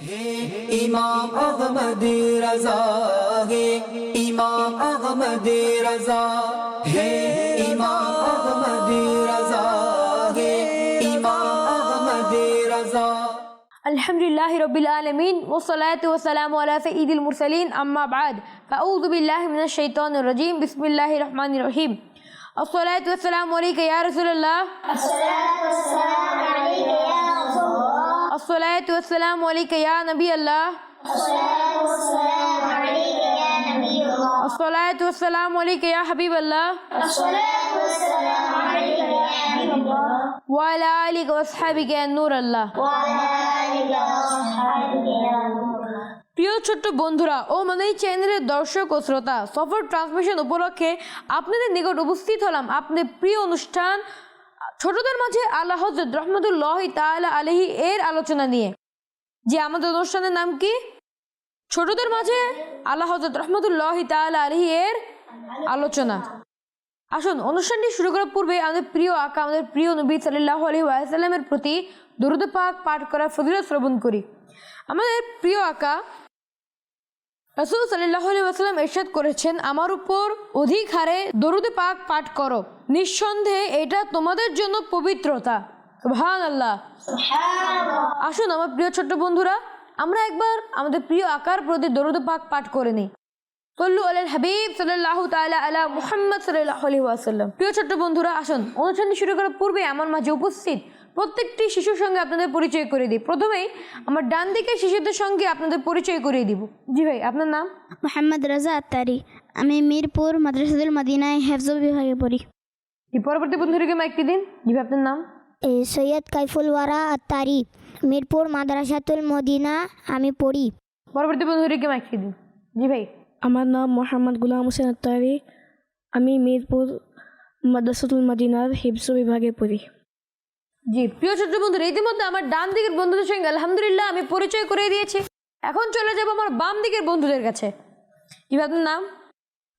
إمام أحمد رضا. ہے إمام أحمد رضا. ہے إمام أحمد رضا. ہے إمام أحمد رضا. الحمد لله رب العالمين والصلاة والسلام على سيد المرسلين أما بعد فأعوذ بالله من الشيطان الرجيم. بسم الله الرحمن الرحيم. الصلاة والسلام عليك يا رسول الله. الصلاة والسلام عليك يا نبي الله الصلاة والسلام عليك يا حبيب الله وعلى آلك وأصحابك يا نور الله প্রিয় ছোট্ট বন্ধুরা ও মানে এই চ্যানেলের দর্শক ও শ্রোতা সফর ট্রান্সমিশন উপলক্ষে আপনাদের নিকট উপস্থিত হলাম আপনাদের প্রিয় অনুষ্ঠান ছোটদের মাঝে আল্লাহ হজরত রহমতুল্লাহ তাআলা আলহি এর আলোচনা নিয়ে। যে আমাদের অনুষ্ঠানের নাম কি? ছোটদের মাঝে আল্লাহ হজরত রহমতুল্লাহ তাআলা আলহি এর আলোচনা। আসুন, অনুষ্ঠানটি শুরু করার পূর্বে আমাদের প্রিয় আকা, আমাদের প্রিয় নবী সাল্লাহ আলহি ওয়াসাল্লামের প্রতি দরুদ পাক পাঠ করার ফজিলত শ্রবণ করি। আমাদের প্রিয় আকা রসুল সাল্লাহ আলি ওয়াসাল্লাম এরশাদ করেছেন, আমার উপর অধিক হারে দরুদ পাক পাঠ করো। নিঃসন্দেহে এটা তোমাদের জন্য পবিত্রতা। ভান আল্লাহ আসুন আমার প্রিয় ছোট্ট বন্ধুরা আমরা একবার আমাদের প্রিয় আকার প্রতি দরুদ পাক পাঠ করে নিই। সল্লু আল হাবিব সাল্লাহ তাআলা আলা মুহাম্মদ সাল্লাহ আলাইহি ওয়াসাল্লাম। প্রিয় ছোট্ট বন্ধুরা আসুন অনুষ্ঠানটি শুরু করার পূর্বে আমার মাঝে উপস্থিত প্রত্যেকটি শিশুর সঙ্গে আপনাদের পরিচয় করে দিই। প্রথমেই আমার ডান দিকের শিশুদের সঙ্গে আপনাদের পরিচয় করিয়ে দিব। জি ভাই আপনার নাম? মোহাম্মদ রাজা আত্তারি। আমি মিরপুর মাদ্রাসাদুল মদিনায় হেফজল বিভাগে পড়ি। জি পরবর্তী বন্ধুটিকে মাইকটি দিন। জি আপনার নাম? সৈয়দ কাইফুল ওয়ারা আত্তারি মিরপুর মাদ্রাসাতুল মদিনা আমি পড়ি। পরবর্তী বন্ধুটিকে মাইকটি দিন। জি ভাই। আমার নাম মোহাম্মদ গুলাম হোসেন আত্তারি আমি মিরপুর মাদ্রাসাতুল মদিনার হিফজ বিভাগে পড়ি। জি প্রিয় ছোট্ট বন্ধুরা ইতিমধ্যে আমার ডান দিকের বন্ধুদের সঙ্গে আলহামদুলিল্লাহ আমি পরিচয় করে দিয়েছি। এখন চলে যাব আমার বাম দিকের বন্ধুদের কাছে। জি আপনার নাম?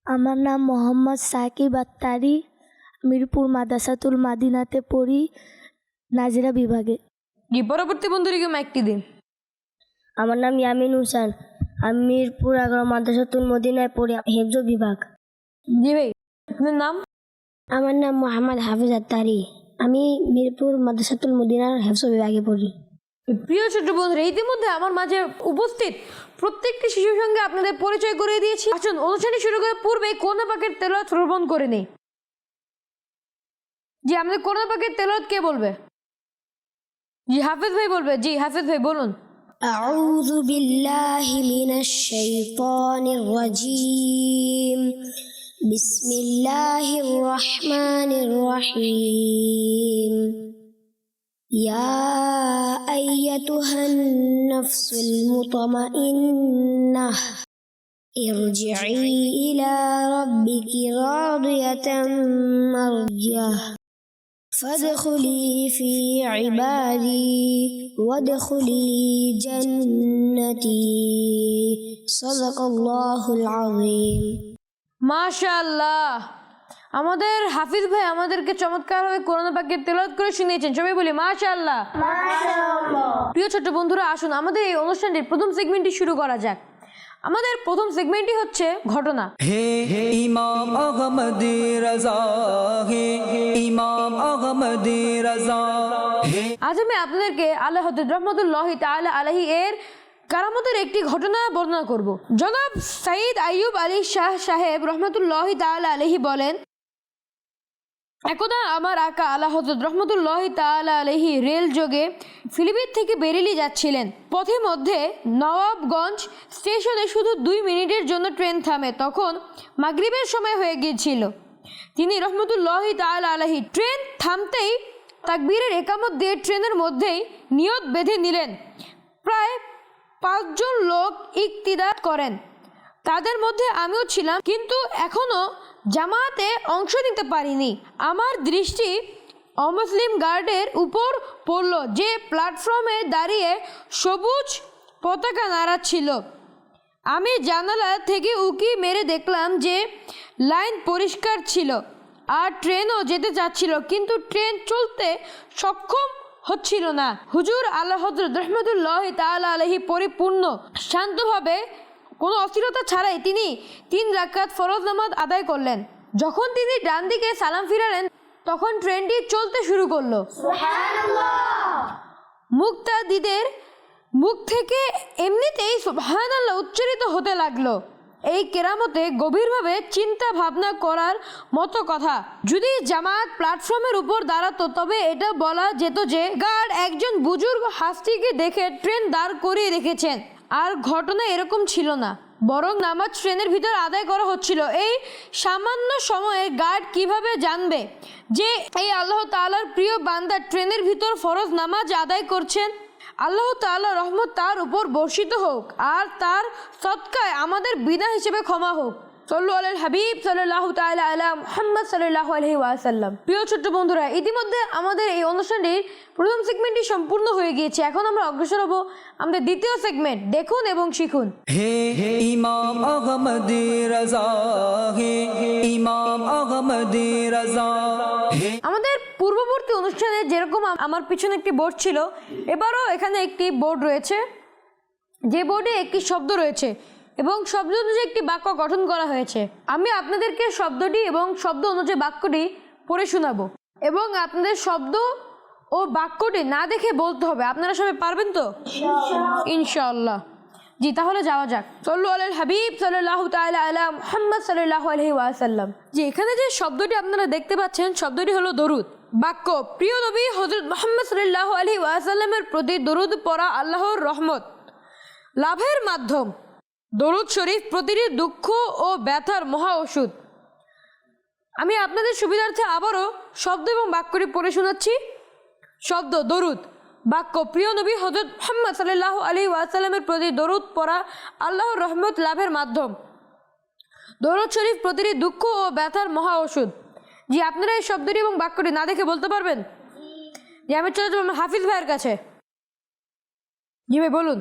আমার নাম মোহাম্মদ সাকিব আত্তারি মিরপুর মাদ্রাসাতুল মাদিনাতে পড়ি নাজিরা বিভাগে। জি পরবর্তী বন্ধুটিকে মাইকটি দিন। আমার নাম ইয়ামিন হুসান। আমি মিরপুর এগারো মাদ্রাসাতুল মদিনায় পড়ি হেফজ বিভাগ। জি ভাই আপনার নাম? আমার নাম মোহাম্মদ হাফিজ আত্তারি। আমি মিরপুর মাদ্রাসাতুল মদিনার হেফজ বিভাগে পড়ি। প্রিয় ছোট্ট বন্ধুরা ইতিমধ্যে আমার মাঝে উপস্থিত প্রত্যেকটি শিশুর সঙ্গে আপনাদের পরিচয় করিয়ে দিয়েছি। আসুন অনুষ্ঠানটি শুরু করার পূর্বে কোনা পাকের তেলত শ্রবণ করে নেই। জি আমাদের কোনা পাকের তেলত কে বলবে জি হাফেজ ভাই বলবে জি হাফেজ ভাই বলুন أعوذ بالله من الشيطان الرجيم بسم الله الرحمن الرحيم يا أيتها النفس المطمئنة ارجعي إلى ربك راضية مرجية فادخلي في عبادي وادخلي جنتي صدق الله العظيم মাশাআল্লাহ আমাদের হাফিজ ভাই আমাদেরকে চমৎকারভাবে কোরআন পাকের তেলাওয়াত করে শুনিয়েছেন সবাই বলি মাশাআল্লাহ প্রিয় ছোট্ট বন্ধুরা আসুন আমাদের এই অনুষ্ঠানটির প্রথম সেগমেন্টটি শুরু করা যাক আমাদের প্রথম সেগমেন্টই হচ্ছে ঘটনা। হে ইমাম আহমদ রাজা হে ইমাম আহমদ রাজা আজ আমি আপনাদেরকে আল্লাহ রহমতুল্লাহ তাআলা আলাইহি এর কারামতের একটি ঘটনা বর্ণনা করব। জনাব সাইদ আইয়ুব আলী শাহ সাহেব রহমতুল্লাহ তাআলা আলহি বলেন একদা আমার আকা আল্লাহ রহমতুল্লাহ তাআলা আলহি রেল যোগে ফিলিপিন থেকে বেরিলি যাচ্ছিলেন। পথে মধ্যে নবাবগঞ্জ স্টেশনে শুধু দুই মিনিটের জন্য ট্রেন থামে, তখন মাগরিবের সময় হয়ে গিয়েছিল। তিনি রহমতুল্লাহ তাআলা আলহি ট্রেন থামতেই তাকবীরের একামত দিয়ে ট্রেনের মধ্যেই নিয়ত বেঁধে নিলেন। প্রায় পাঁচজন লোক ইকতিদার করেন। তাদের মধ্যে আমিও ছিলাম, কিন্তু এখনও জামাতে অংশ নিতে পারিনি। আমার দৃষ্টি অমুসলিম গার্ডের উপর পড়ল, যে প্ল্যাটফর্মে দাঁড়িয়ে সবুজ পতাকা নাড়াচ্ছিল আমি জানালা থেকে উকি মেরে দেখলাম যে লাইন পরিষ্কার ছিল আর ট্রেনও যেতে চাচ্ছিল, কিন্তু ট্রেন চলতে সক্ষম হচ্ছিল না। হুজুর আল্লাহ হজরত রহমতুল্লাহ তাআলা আলহি পরিপূর্ণ শান্তভাবে কোনো অস্থিরতা ছাড়াই তিনি তিন রাকাত ফরজ নামাজ আদায় করলেন। যখন তিনি ডান দিকে সালাম ফিরালেন তখন ট্রেনটি চলতে শুরু করল। মুক্তাদিদের মুখ থেকে এমনিতেই সুবহানাল্লাহ উচ্চারিত হতে লাগল। এই কেরামতে গভীরভাবে চিন্তা ভাবনা করার মতো কথা। যদি জামাত প্ল্যাটফর্মের উপর দাঁড়াতো তবে এটা বলা যেত যে গার্ড একজন বুজুর্গ হাস্তিকে দেখে ট্রেন দাঁড় করিয়ে রেখেছেন। আর ঘটনা এরকম ছিল না। বরং নামাজ ট্রেনের ভিতর আদায় করা হচ্ছিল। এই সামান্য সময়ে গার্ড কীভাবে জানবে যে এই আল্লাহ তালার প্রিয় বান্দা ট্রেনের ভিতর ফরজ নামাজ আদায় করছেন? আল্লাহ তাল্লাহ রহমত তার উপর বর্ষিত হোক আর তার সৎকায় আমাদের বিনা হিসেবে ক্ষমা হোক। সল্লু আল হাবিব সাল্লাহ তাআলা আলা মুহাম্মদ সাল্লাহ আলহি ওয়াসাল্লাম। প্রিয় ছোট্ট বন্ধুরা ইতিমধ্যে আমাদের এই অনুষ্ঠানটির প্রথম সেগমেন্টটি সম্পূর্ণ হয়ে গিয়েছে। এখন আমরা অগ্রসর হব আমাদের দ্বিতীয় সেগমেন্ট দেখুন এবং শিখুন। হে ইমাম আহমদি রাজা হে ইমাম আহমদি রাজা আমাদের পূর্ববর্তী অনুষ্ঠানে যেরকম আমার পিছনে একটি বোর্ড ছিল এবারও এখানে একটি বোর্ড রয়েছে। যে বোর্ডে একটি শব্দ রয়েছে। এবং শব্দ অনুযায়ী একটি বাক্য গঠন করা হয়েছে। আমি আপনাদেরকে শব্দটি এবং শব্দ অনুযায়ী বাক্যটি পড়ে শোনাবো। এবং আপনাদের শব্দ ও বাক্যটি না দেখে বলতে হবে। আপনারা সবাই পারবেন তো? ইনশাআল্লাহ। জি তাহলে যাওয়া যাক। সল্লু আল হাবিব সাল্লাহ আলা মুহাম্মদ সাল্লাল্লাহু আলাইহি ওয়াসাল্লাম। জি এখানে যে শব্দটি আপনারা দেখতে পাচ্ছেন শব্দটি হলো দরুদ। বাক্য প্রিয় নবী হযরত মুহাম্মদ সাল্লাহ আলাইহি ওয়াসাল্লামের প্রতি দরুদ পড়া আল্লাহর রহমত। লাভের মাধ্যম। দরুদ শরীফ প্রতিটি দুঃখ ও ব্যথার মহা ওষুধ। আমি আপনাদের সুবিধার্থে আবারও শব্দ এবং বাক্যটি পড়ে শোনাচ্ছি। শব্দ দরুদ। বাক্য, প্রিয় নবী হজরত মোহাম্মদ সাল্লাহ আলী ওয়াসাল্লামের প্রতি দরুদ পড়া আল্লাহর রহমত লাভের মাধ্যম। দরুদ শরীফ প্রতিটি দুঃখ ও ব্যথার মহা ওষুধ। জি, আপনারা এই শব্দটি এবং বাক্যটি না দেখে বলতে পারবেন? যে আমি চলে যাব হাফিজ ভাইয়ের কাছে। জি ভাই, বলুন।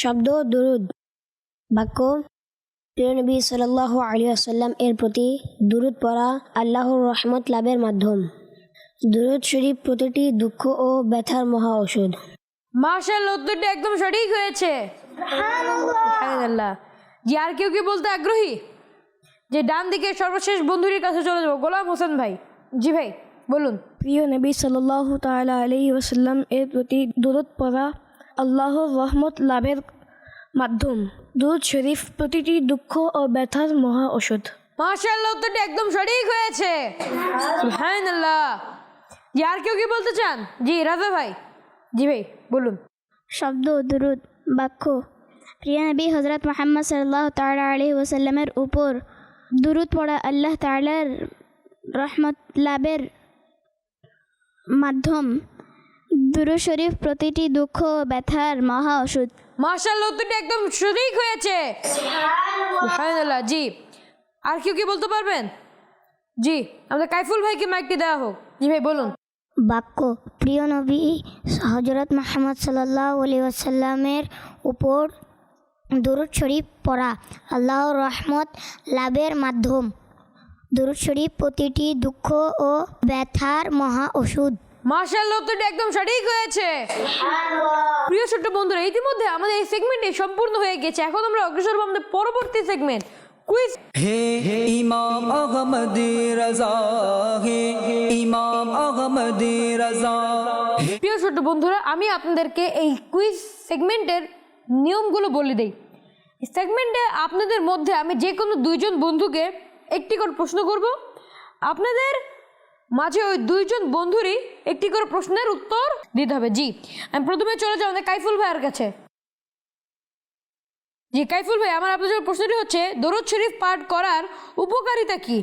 শব্দ দুরুদ। বাক্য প্রিয় নবী সাল্লাহ আলী আসাল্লাম এর প্রতি দুরুদ পড়া আল্লাহর রহমত লাভের মাধ্যম। দুরুদ শরীফ প্রতিটি দুঃখ ও ব্যথার মহা ওষুধ মার্শাল উত্তরটি একদম সঠিক হয়েছে। জি আর কেউ কি বলতে আগ্রহী? যে ডান দিকে সর্বশেষ বন্ধুটির কাছে চলে যাব। গোলাম হোসেন ভাই। জি ভাই বলুন। প্রিয় নবী সাল্লাহ তাআলা আলহি ওসাল্লাম এর প্রতি দূরত পড়া আল্লাহর রহমত লাভের মাধ্যম। দুধ শরীফ প্রতিটি দুঃখ ও ব্যথার মহা ওষুধ মার্শাল্লাহ উত্তরটি একদম সঠিক হয়েছে। সুবহানাল্লাহ। জি আর কেউ কি বলতে চান? জি রাজা ভাই। জি ভাই বলুন। শব্দ দুরুদ বাক্য। প্রিয় নবী হজরত মোহাম্মদ সাল্লাহ তালা আলি ওসাল্লামের উপর দুরুদ পড়া আল্লাহ তালার রহমত লাভের মাধ্যম। দুরু শরীফ প্রতিটি দুঃখ ব্যথার মহা ওষুধ মার্শাল্লাহ উত্তরটি একদম সঠিক হয়েছে। সুবহানাল্লাহ জি। আর কেউ কি বলতে পারবেন? জি আমাদের কাইফুল ভাইকে মাইকটি দেওয়া হোক। জি ভাই বলুন। বাক্য প্রিয় নবী হজরত মাহমদ সাল্লাহ আলি ওয়াসাল্লামের উপর দুরুদ শরীফ পড়া আল্লাহর রহমত লাভের মাধ্যম। দুরুদ শরীফ প্রতিটি দুঃখ ও ব্যথার মহা ওষুধ। মার্শাল্লাহ উত্তরটি একদম সঠিক হয়েছে। প্রিয় ছোট্ট বন্ধুরা ইতিমধ্যে আমাদের এই সেগমেন্টটি সম্পূর্ণ হয়ে গেছে। এখন আমরা অগ্রসর আমাদের পরবর্তী সেগমেন্ট কুইজ হে ইমাম আহমদি রাজা হে ইমাম আহমদি রাজা। প্রিয় ছোট্ট বন্ধুরা আমি আপনাদেরকে এই কুইজ সেগমেন্টের নিয়মগুলো বলে দিই। সেগমেন্টে আপনাদের মধ্যে আমি যে কোনো দুইজন বন্ধুকে একটি করে প্রশ্ন করব। আপনাদের মাঝে ওই দুইজন বন্ধুরই একটি করে প্রশ্নের উত্তর দিতে হবে। জি আমি প্রথমে চলে যাই আমাদের কাইফুল ভাইয়ের কাছে। জি কাইফুল ভাই আমার আপনার জন্য প্রশ্নটি হচ্ছে দরুদ শরীফ পাঠ করার উপকারিতা কি?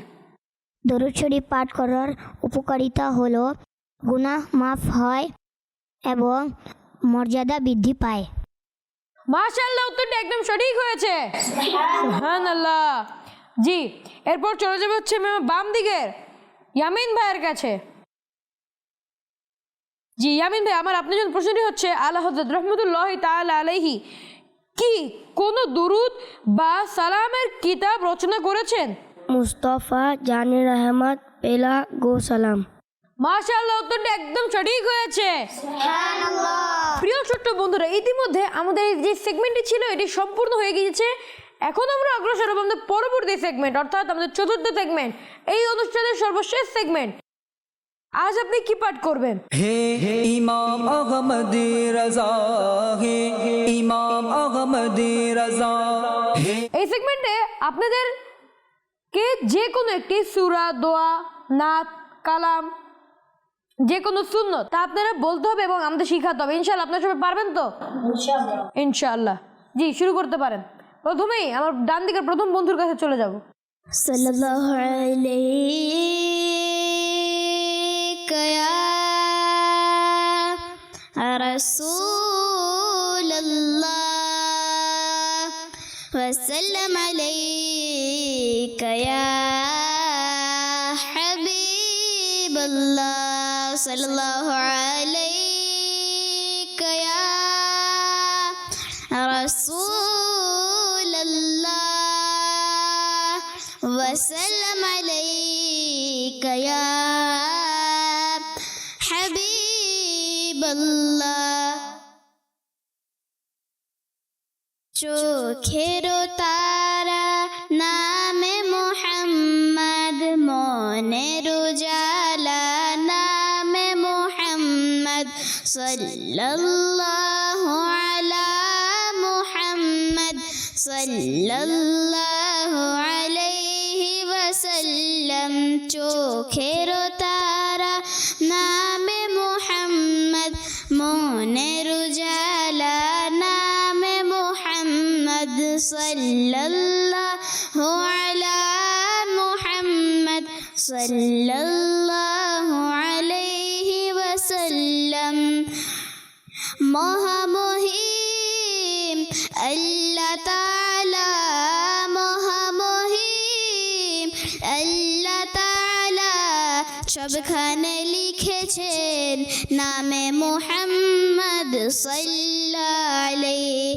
দরুদ শরীফ পাঠ করার উপকারিতা হলো গুনাহ মাফ হয় এবং মর্যাদা বৃদ্ধি পায়। মাশাআল্লাহ উত্তরটা একদম সঠিক হয়েছে। সুবহানাল্লাহ। জি এরপর চলে যাবে হচ্ছে বাম দিকের ইয়ামিন ভাইয়ের কাছে। জি ইয়ামিন ভাই আমার আপনার জন্য প্রশ্নটি হচ্ছে আল্লাহ হজরত রহমতুল্লাহ আলাইহি কি কোন দুরুদ বা সালামের কিতাব রচনা করেছেন? মুস্তফা জানির আহমদ পেলা গো সালাম। মাশাআল্লাহ উত্তরটা একদম সঠিক হয়েছে। প্রিয় ছোট্ট বন্ধুরা ইতিমধ্যে আমাদের যে সেগমেন্টটি ছিল এটি সম্পূর্ণ হয়ে গিয়েছে। এখন আমরা অগ্রসর হব আমাদের পরবর্তী সেগমেন্ট অর্থাৎ আমাদের চতুর্থ সেগমেন্ট এই অনুষ্ঠানের সর্বশেষ সেগমেন্ট আজ আপনি কি পাঠ করবেন? হে হে ইমাম আহমদি রাজা হে হে ইমাম আহমদি রাজা হে। এই সেগমেন্টে আপনাদের কে যে কোনো একটি সুরা দোয়া নাত কালাম যে কোনো শূন্য তা আপনারা বলতে হবে এবং আমাদের শিখাতে হবে। ইনশাল্লাহ আপনারা সবাই পারবেন তো? ইনশাল্লাহ জি শুরু করতে পারেন। প্রথমেই আমার ডান দিকের প্রথম বন্ধুর কাছে চলে যাব। সাল্লাল্লাহু আলাইকা ইয়া রাসূলুল্লাহ ওয়া সাল্লাম আলাইকা ইয়া হাবিবাল্লাহ সাল্লাল্লাহু আলাইকা ইয়া রাসূল وسلم عليك يا حبيب الله চোখের তারা নামে মোহাম্মদ মনের উজালা নামে মোহাম্মদ সাল্লাল্লাহু আলা মোহাম্মদ সাল্লাল্লাহু চোখের তারা নামে মোহাম্মদ মনের উজালা নামে মোহাম্মদ সাল্লাল্লাহু আলা মোহাম্মদ সাল্লাল্লাহু সবখানে লিখেছেন নামে মোহাম্মদ সাল্লাল্লাহু আলাইহি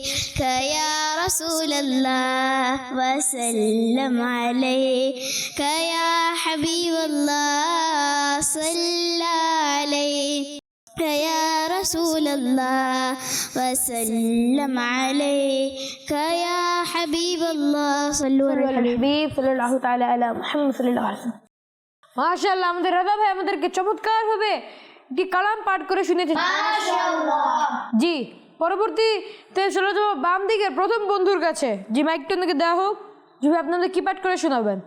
ইয়া রাসূলুল্লাহ ওয়া সাল্লাম আলাইহি ইয়া হাবিবাল্লাহ সাল্লাল্লাহু আলাইহি يا رسول الله وسلم عليك يا حبيب الله صلوا على হাবিব সাল্লাল্লাহু তাআলা আলা মুহাম্মদ সাল্লাল্লাহু আলাইহি ওয়াসাল্লাম মাশাআল্লাহ আমাদের রাজা ভাই আমাদেরকে চমৎকার হবে একটি কালাম পাঠ করে শুনেছেন। জি পরবর্তীতে চলে যাব বাম দিকের প্রথম বন্ধুর কাছে। জি মাইকটা ওনাকে দেওয়া হোক। জি ভাই আপনাদের কি পাঠ করে শোনাবেন?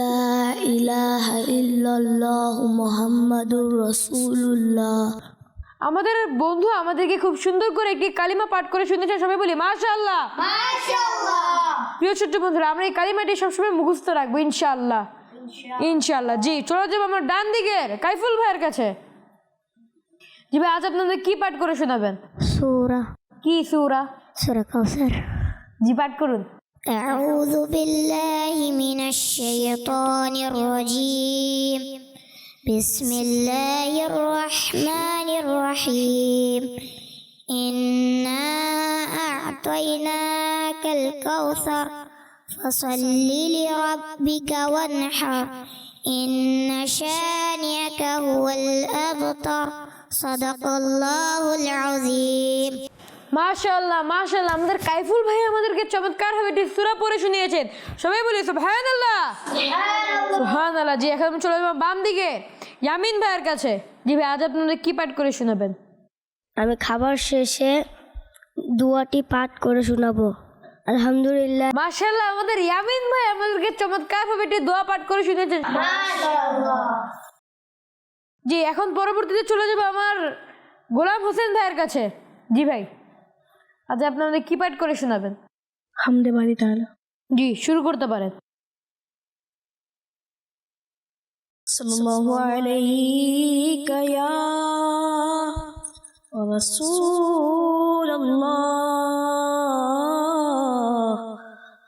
লা ইলাহা ইল্লাল্লাহ মুহাম্মাদুর রাসূলুল্লাহ। আমাদের বন্ধু আমাদেরকে খুব সুন্দর করে একটি কালিমা পাঠ করে শুনেছে সবাই বলি মাশাআল্লাহ। মাশাআল্লাহ। প্রিয় ছোট্ট বন্ধুরা আমরা এই কালিমাটি সবসময় মুখস্থ রাখব ইনশাআল্লাহ। ইনশাআল্লাহ জি চলে যাবো আমার ডান দিকের কাইফুল ভাইয়ের কাছে জি ভাই আজ আপনাদের কি পাঠ করে শোনাবেন سورة কি সুরা سورة كوثر জি পাঠ করুন أعوذ بالله من الشيطان الرجيم بسم الله الرحمن الرحيم إنا أعطيناك الكوثر فصل لربك وانحر إن شانئك هو الأبتر صدق الله العظيم মাশাআল্লাহ মাশাআল্লাহ আমাদের কাইফুল ভাই আমাদেরকে চমৎকার ভাবে একটি সূরা পড়ে শুনিয়েছেন সবাই বলি সুবহানাল্লাহ সুবহানাল্লাহ জি এখন আমি চলে যাবো বাম দিকে ইয়ামিন ভাইয়ের কাছে জি ভাই আজ আপনাদের কি পাঠ করে শোনাবেন আমি খাবার শেষে দুয়াটি পাঠ করে শোনাবো আলহামদুলিল্লাহ। মাশাআল্লাহ আমাদের ইয়ামিন ভাই আমাদেরকে চমৎকার ভাবে একটি দোয়া পাঠ করে শুনেছেন জি এখন পরবর্তীতে চলে যাব আমার গোলাম হোসেন ভাইয়ের কাছে। জি ভাই আজ আপনি আমাদের কি পাঠ করে শোনাবেন? হামদে বাড়ি তাহলে জি শুরু করতে পারেন। সাল্লাল্লাহু আলাইকা ইয়া রাসূলুল্লাহ।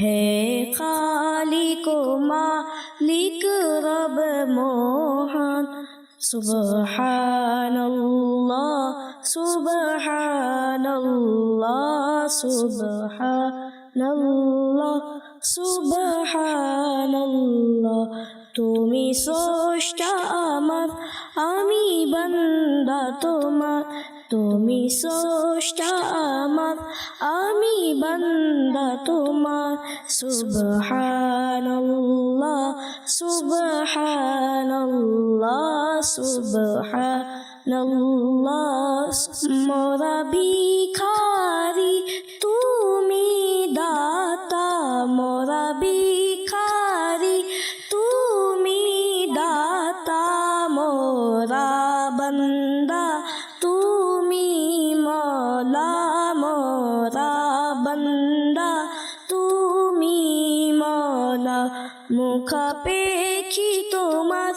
হে খালিক মালিক রব মোহন, সুবহানাল্লাহ সুবহানাল্লাহ সুবহানাল্লাহ সুবহানাল্লাহ। তুমি স্রষ্টা আমার, আমি বান্দা তোমার। তুমি স্রষ্টা আমার, আমি বান্দা তোমার। সুবহানাল্লাহ সুবহানাল্লাহ সুবহানাল্লাহ। মোরা ভিখারি তুমি দাতা। মোরা ভিখারি তুমি দাতা। মোরা বন্দা মুখ পেখি তোমার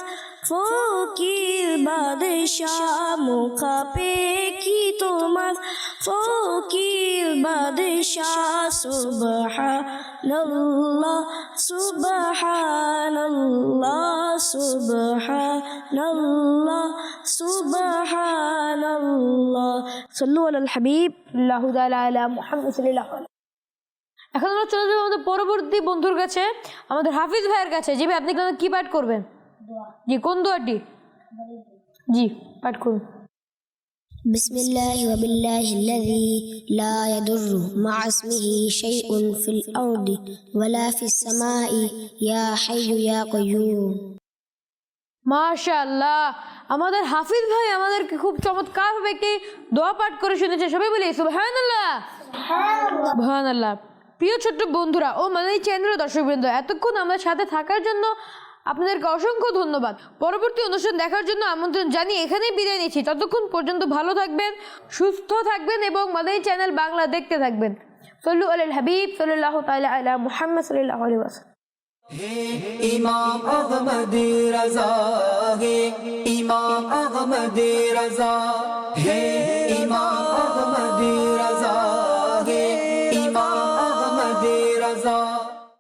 ফকির বাদশাহ মুখ পেখি তোমার ফকির বাদশাহ সুবহানাল্লাহ সুবহানাল্লাহ সুবহানাল্লাহ সুবহানাল্লাহ। সাল্লু আলাল হাবিব, আল্লাহু তাআলা আলা মুহাম্মদ সাল্লাল্লাহু আলাইহি এখন আমরা চলে যাবো আমাদের পরবর্তী বন্ধুর কাছে আমাদের হাফিজ ভাইয়ের কাছে জি ভাই আপনি এখানে কি পাঠ করবেন জি কোন দোয়াটি জি পাঠ করুন بسم الله وبالله الذي لا يضر مع اسمه شيء في الأرض ولا في السماء يا حي يا قيوم মাশাআল্লাহ আমাদের হাফিজ ভাই আমাদেরকে খুব চমৎকারভাবে একটি দোয়া পাঠ করে শুনেছে সবাই বলি সুবহানাল্লাহ সুবহানাল্লাহ প্রিয় ছোট্ট বন্ধুরা ও মানে চ্যানেলের দর্শকবৃন্দ, এতক্ষণ আমাদের সাথে থাকার জন্য আপনাদেরকে অসংখ্য ধন্যবাদ। পরবর্তী অনুষ্ঠান দেখার জন্য আমন্ত্রণ জানিয়ে এখানেই বিদায় নিচ্ছি। ততক্ষণ পর্যন্ত ভালো থাকবেন, সুস্থ থাকবেন এবং মাদানী চ্যানেল বাংলা দেখতে থাকবেন। সল্লু আল হাবিব সাল্লাহ আলা মুহাম্মদ আলাইহি ওয়াসাল্লাম। ইমাম আহমদি রাজা হে, ইমাম আহমদি রাজা হে, ইমাম আহমদি